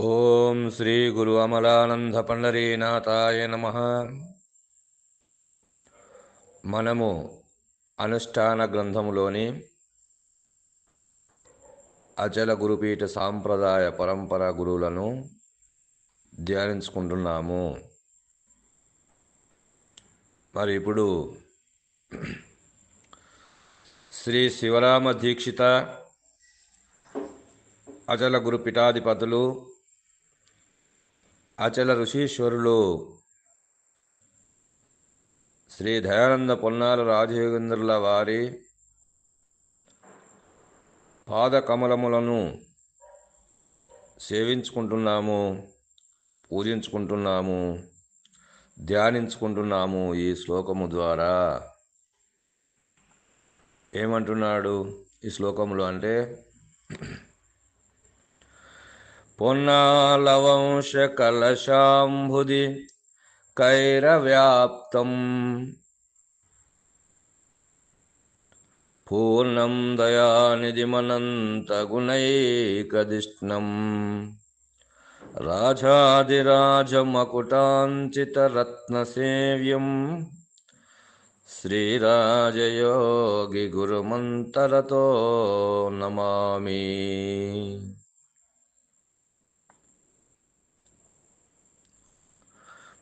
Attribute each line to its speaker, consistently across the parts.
Speaker 1: ఓం శ్రీ గురు అమలానంద పండరీనాథాయ నమ. మనము అనుష్ఠాన గ్రంథములోని అచల గురుపీఠ సాంప్రదాయ పరంపర గురువులను ధ్యానించుకుంటున్నాము. మరి ఇప్పుడు శ్రీ శివరామ దీక్షిత అచల గురు పీఠాధిపతులు అచల ఋషీశ్వరులు శ్రీ దయానంద పొన్నాల రాజయోగేంద్రుల వారి పాదకమలములను సేవించుకుంటున్నాము పూజించుకుంటున్నాము ధ్యానించుకుంటున్నాము ఈ శ్లోకము ద్వారా. ఏమంటున్నాడు ఈ శ్లోకములు అంటే పొన్నాలవంశ కలశాంబుది కైరవ్యాప్తం. పూర్ణం దయానిధిమనంతగుణైకదిష్ణం. రాజాదిరాజమకుటాంచితరత్నసేవ్యం. శ్రీరాజయోగి గురుమంతరతో నమామి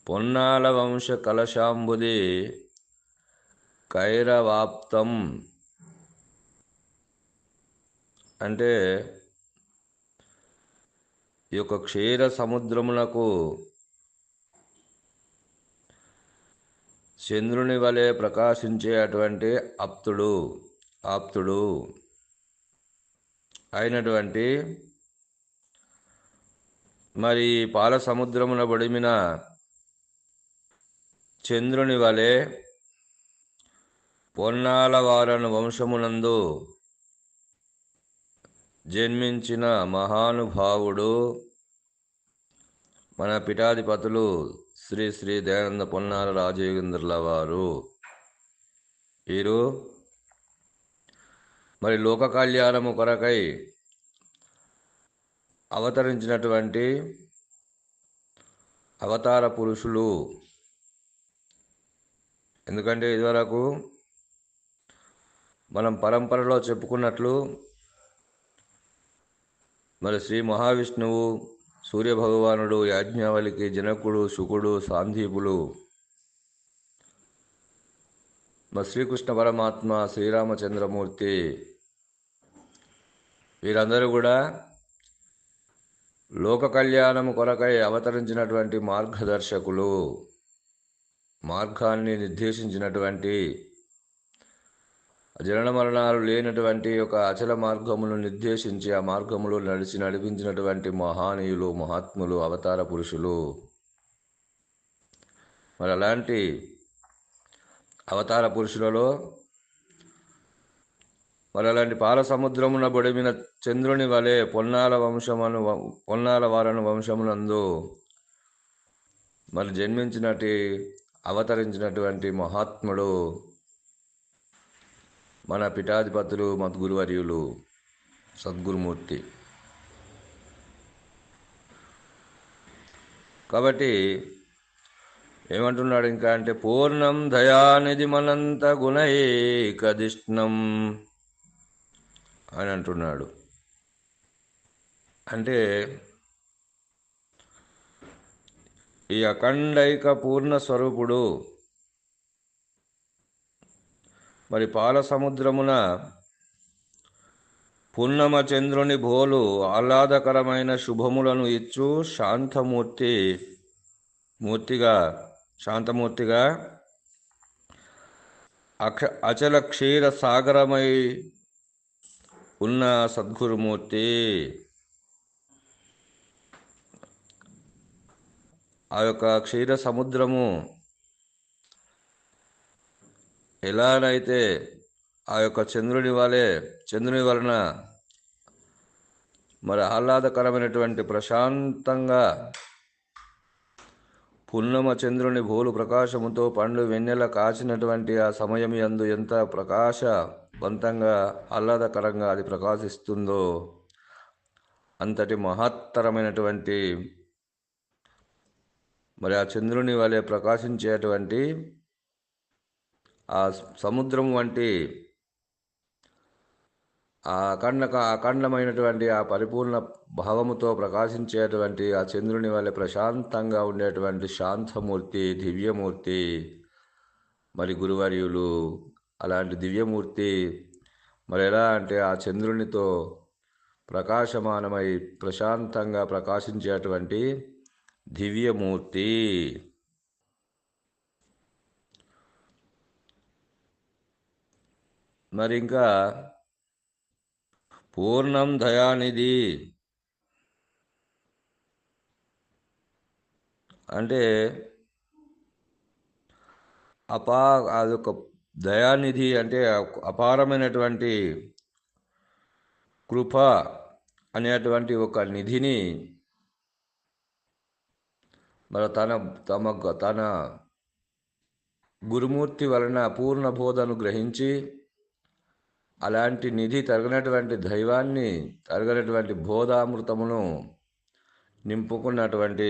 Speaker 1: పొన్నాల వంశ కలశాంబుది కైరవాప్తం. అంటే ఈ యొక్క క్షీర సముద్రమునకు చంద్రుని వలె ప్రకాశించే అటువంటి ఆప్తుడు ఆప్తుడు అయినటువంటి మరి పాల సముద్రమున బడిమిన చంద్రుని వలె పొన్నాల వారను వంశమునందు జన్మించిన మహానుభావుడు మన పిఠాధిపతులు శ్రీ శ్రీ దయానంద పొన్నాల రాజయోగేంద్రుల వారు. వీరు మరి లోక కళ్యాణము కొరకై అవతరించినటువంటి అవతార పురుషులు ఎందుకంటే ఇదివరకు మనం పరంపరలో చెప్పుకున్నట్లు మరి శ్రీ మహావిష్ణువు సూర్యభగవానుడు యాజ్ఞావళికి జనకుడు శుకుడు సాందీపులు మరి శ్రీకృష్ణ పరమాత్మ శ్రీరామచంద్రమూర్తి వీరందరూ కూడా లోక కళ్యాణము కొరకై అవతరించినటువంటి మార్గదర్శకులు. మార్గాన్ని నిర్దేశించినటువంటి జనన మరణాలు లేనటువంటి ఒక అచల మార్గమును నిర్దేశించి ఆ మార్గములో నడిచి నడిపించినటువంటి మహానీయులు మహాత్ములు అవతార పురుషులు. మరి అలాంటి అవతార పురుషులలో మరి అలాంటి పాల సముద్రమున బొడిమిన చంద్రుని వలె పొన్నాల వంశమును పొన్నాల వారను వంశమునందు మరి జన్మించినటి అవతరించినటువంటి మహాత్ముడు మన పిఠాధిపతులు మద్గురువర్యులు సద్గురుమూర్తి. కాబట్టి ఏమంటున్నాడు ఇంకా అంటే పూర్ణం దయానిధి మనంత గుణైకదిష్ణం అని అంటున్నాడు. అంటే ఈ అఖండైక పూర్ణ స్వరూపుడు. మరి పాల సముద్రమున పున్నమ చంద్రుని భోలు ఆహ్లాదకరమైన శుభములను ఇచ్చు శాంతమూర్తి మూర్తిగా శాంతమూర్తిగా. అక్ష అచల క్షీర సాగరమై ఉన్న సద్గురుమూర్తి. ఆ యొక్క క్షీర సముద్రము ఎలానైతే ఆ యొక్క చంద్రుని వలె చంద్రుని వలన మరి ఆహ్లాదకరమైనటువంటి ప్రశాంతంగా పున్నమ చంద్రుని భూలు ప్రకాశముతో పండ్లు వెన్నెల కాచినటువంటి ఆ సమయం యందు ఎంత ప్రకాశవంతంగా ఆహ్లాదకరంగా అది ప్రకాశిస్తుందో అంతటి మహత్తరమైనటువంటి మరి ఆ చంద్రుని వలె ప్రకాశించేటువంటి ఆ సముద్రం వంటి ఆ అఖండ అఖండమైనటువంటి ఆ పరిపూర్ణ భావముతో ప్రకాశించేటువంటి ఆ చంద్రుని వల్ల ప్రశాంతంగా ఉండేటువంటి శాంతమూర్తి దివ్యమూర్తి మరి గురువర్యులు అలాంటి దివ్యమూర్తి మరి ఎలా అంటే ఆ చంద్రునితో ప్రకాశమానమై ప్రశాంతంగా ప్రకాశించేటువంటి దివ్యమూర్తి. మరి ఇంకా పూర్ణం దయానిధి. అంటే అపా అదొక దయానిధి అంటే అపారమైనటువంటి కృప అనేటువంటి ఒక నిధిని మరి తన తమ తన గురుమూర్తి వలన పూర్ణ బోధను గ్రహించి అలాంటి నిధి తరగనటువంటి దైవాన్ని తరగనటువంటి బోధామృతమును నింపుకున్నటువంటి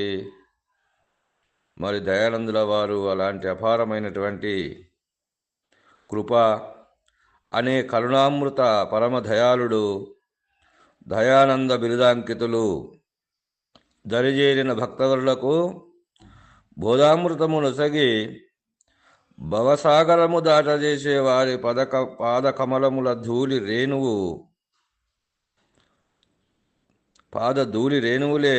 Speaker 1: మరి దయానందుల వారు అలాంటి అపారమైనటువంటి కృప అనే కరుణామృత పరమ దయాళుడు దయానంద బిరుదాంకితులు దరిజేరిన భక్తవరులకు బోధామృతము నొసగి భవసాగరము దాటజేసే వారి పదక పాదకమలముల ధూళి రేణువు. పాద ధూళి రేణువులే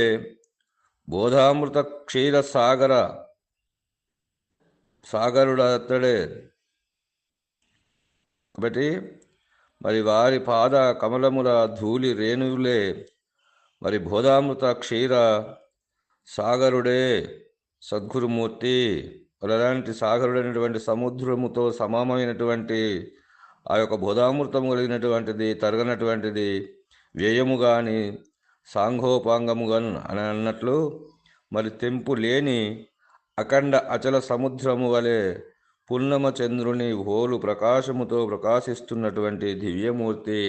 Speaker 1: బోధామృత క్షీర సాగర సాగరుడతడే కాబట్టి మరి వారి పాద కమలముల ధూళి రేణువులే మరి బోధామృత క్షీర సాగరుడే. సద్గురుమూర్తి అలాంటి సాగరుడైనటువంటి సముద్రముతో సమానమైనటువంటి ఆ యొక్క బోధామృతము కలిగినటువంటిది తరగనటువంటిది వ్యయము కానీ సాంఘోపాంగము గాను అని అన్నట్లు మరి తెంపు లేని అఖండ అచల సముద్రము వలె పున్నమ చంద్రుని హోలు ప్రకాశముతో ప్రకాశిస్తున్నటువంటి దివ్యమూర్తి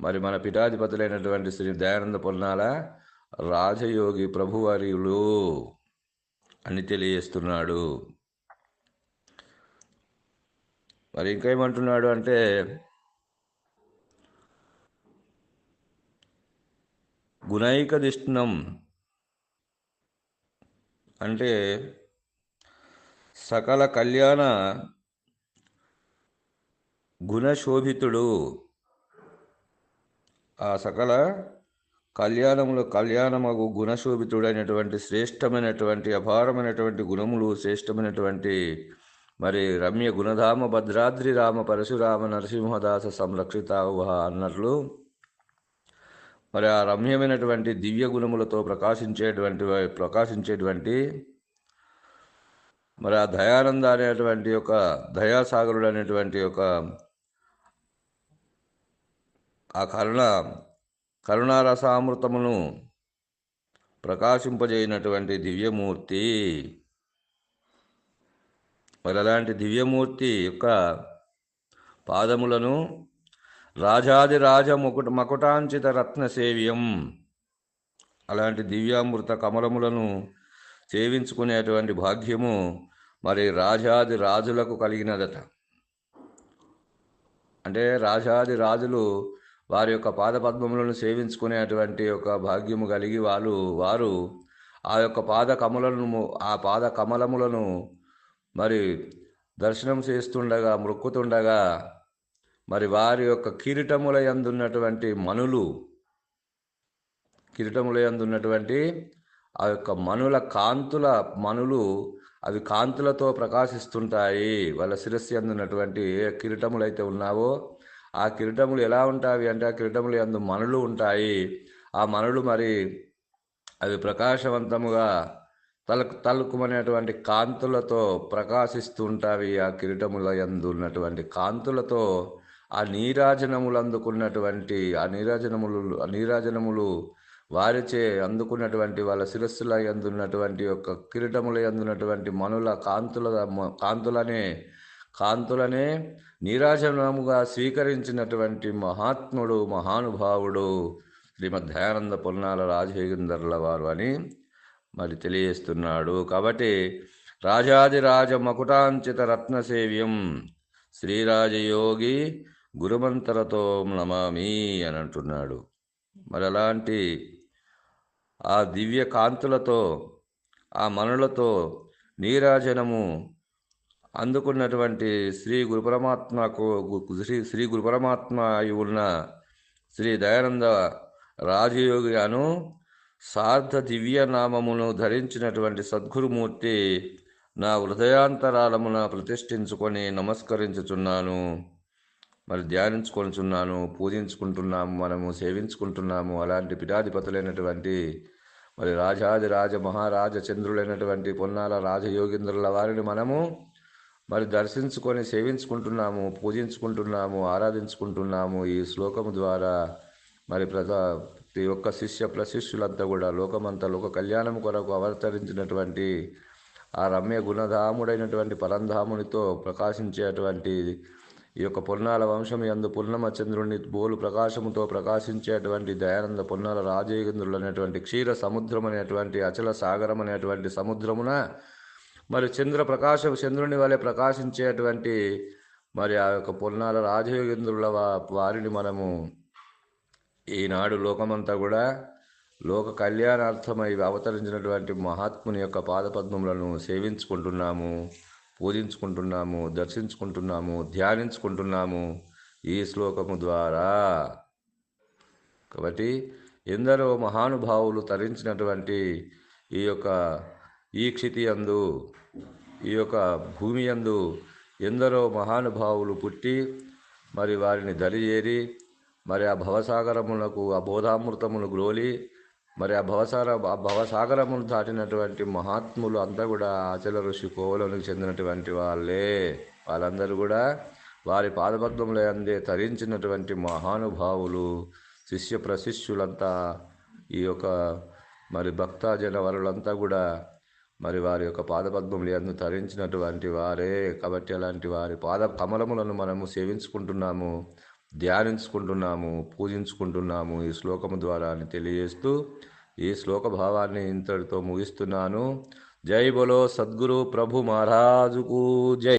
Speaker 1: మరి మన పిఠాధిపతులైనటువంటి శ్రీ దయానంద పొన్నాల రాజయోగి ప్రభువర్యులు అని తెలియజేస్తున్నాడు. మరి ఇంకేమంటున్నాడు అంటే గుణైక దిష్ణం అంటే సకల కళ్యాణ గుణశోభితుడు. ఆ సకల కళ్యాణంలో కళ్యాణమగు గుణశోభితుడైనటువంటి శ్రేష్టమైనటువంటి అపారమైనటువంటి గుణములు శ్రేష్టమైనటువంటి మరి రమ్య గుణధామ భద్రాద్రి రామ పరశురామ నరసింహదాస సంరక్షిత అన్నట్లు మరి ఆ రమ్యమైనటువంటి దివ్య గుణములతో ప్రకాశించేటువంటి ప్రకాశించేటువంటి మరి ఆ దయానంద అనేటువంటి ఒక దయాసాగరుడు అనేటువంటి ఒక ఆ కరుణ కరుణారసామృతమును ప్రకాశింపజేయనటువంటి దివ్యమూర్తి. మరి అలాంటి దివ్యమూర్తి యొక్క పాదములను రాజాది రాజ ముకుట మకుటాంచిత రత్న సేవ్యం అలాంటి దివ్యామృత కమలములను సేవించుకునేటువంటి భాగ్యము మరి రాజాది రాజులకు కలిగినదట. అంటే రాజాది రాజులు వారి యొక్క పాదపద్మములను సేవించుకునేటువంటి ఒక భాగ్యము కలిగి వాళ్ళు వారు ఆ యొక్క పాద కమలను ఆ పాద కమలములను మరి దర్శనం చేస్తుండగా మృక్కుతుండగా మరి వారి యొక్క కిరీటముల యందున్నటువంటి మనులు కిరీటముల యందున్నటువంటి ఆ యొక్క మనుల కాంతుల మనులు అవి కాంతులతో ప్రకాశిస్తుంటాయి. వాళ్ళ శిరస్సు అందున్నటువంటి ఏ కిరీటములైతే ఉన్నావో ఆ కిరీటములు ఎలా ఉంటాయి అంటే ఆ కిరీటములు అందు మనులు ఉంటాయి. ఆ మనులు మరి అవి ప్రకాశవంతముగా తలకు తలుకుమనేటువంటి కాంతులతో ప్రకాశిస్తూ ఉంటాయి ఆ కిరీటముల యందు ఉన్నటువంటి కాంతులతో ఆ నీరాజనములు అందుకున్నటువంటి ఆ నీరాజనములు ఆ నీరాజనములు వారిచే అందుకున్నటువంటి వాళ్ళ శిరస్సుల అందున్నటువంటి యొక్క కిరీటముల అందున్నటువంటి మనుల కాంతుల కాంతులనే కాంతులనే నీరాజనముగా స్వీకరించినటువంటి మహాత్ముడు మహానుభావుడు శ్రీమధ్యానంద పొన్నాల రాజయోగిందర్ల వారు అని మరి తెలియజేస్తున్నాడు. కాబట్టి రాజాదిరాజ మకుటాంచిత రత్నసేవ్యం శ్రీరాజయోగి గురుమంతరతో నమామి అని అంటున్నాడు. మరి అలాంటి ఆ దివ్య కాంతులతో ఆ మనులతో నీరాజనము అందుకున్నటువంటి శ్రీ గురుపరమాత్మకు శ్రీ శ్రీ గురుపరమాత్మ అయి ఉన్న శ్రీ దయానంద రాజయోగి అను సార్థ దివ్య నామమును ధరించినటువంటి సద్గురుమూర్తి నా హృదయాంతరాలమున ప్రతిష్ఠించుకొని నమస్కరించుచున్నాను. మరి ధ్యానించుకొనిచున్నాను పూజించుకుంటున్నాము మనము సేవించుకుంటున్నాము. అలాంటి పిఠాధిపతులైనటువంటి మరి రాజాది రాజ మహారాజ చంద్రులైనటువంటి పొన్నాల రాజయోగేంద్రుల వారిని మనము మరి దర్శించుకొని సేవించుకుంటున్నాము పూజించుకుంటున్నాము ఆరాధించుకుంటున్నాము ఈ శ్లోకము ద్వారా మరి ప్రజా ప్రతి ఒక్క శిష్య ప్రశిష్యులంతా కూడా లోకమంతా లోక కళ్యాణం కొరకు అవతరించినటువంటి ఆ రమ్య గుణధాముడైనటువంటి పరంధామునితో ప్రకాశించేటువంటి ఈ యొక్క పొన్నాల వంశం యందు పున్నమ బోలు ప్రకాశముతో ప్రకాశించేటువంటి దయానంద పొన్నాల రాజేంద్రులు అనేటువంటి క్షీర సముద్రం అనేటువంటి అచల సాగరం అనేటువంటి సముద్రమున మరి చంద్ర ప్రకాశ చంద్రుని వలె ప్రకాశించేటువంటి మరి ఆ యొక్క పొన్నాల రాజయోగేంద్రుల వారిని మనము ఈనాడు లోకమంతా కూడా లోక కళ్యాణార్థమై అవతరించినటువంటి మహాత్ముని యొక్క పాదపద్మములను సేవించుకుంటున్నాము పూజించుకుంటున్నాము దర్శించుకుంటున్నాము ధ్యానించుకుంటున్నాము ఈ శ్లోకము ద్వారా. కాబట్టి ఎందరో మహానుభావులు తరించినటువంటి ఈ యొక్క ఈ క్షితి యందు ఈ యొక్క భూమి యందు ఎందరో మహానుభావులు పుట్టి మరి వారిని దరిచేరి మరి ఆ భవసాగరములకు ఆ బోధామృతమును గ్రోలి మరి ఆ భవసార ఆ భవసాగరములు దాటినటువంటి మహాత్ములు అంతా కూడా ఆచల ఋషి కోవలకు చెందినటువంటి వాళ్ళే. వాళ్ళందరూ కూడా వారి పాదపద్మముల అందే తరించినటువంటి మహానుభావులు శిష్య ప్రశిష్యులంతా ఈ యొక్క మరి భక్తజన వరులంతా కూడా మరి వారి యొక్క పాదపద్మములు అందు తరించినటువంటి వారే కాబట్టి అలాంటి వారి పాద కమలములను మనము సేవించుకుంటున్నాము ధ్యానించుకుంటున్నాము పూజించుకుంటున్నాము ఈ శ్లోకము ద్వారా అని తెలియజేస్తూ ఈ శ్లోక భావాన్ని ఇంతటితో ముగిస్తున్నాను. జై బలో సద్గురు ప్రభు మహారాజుకు జై.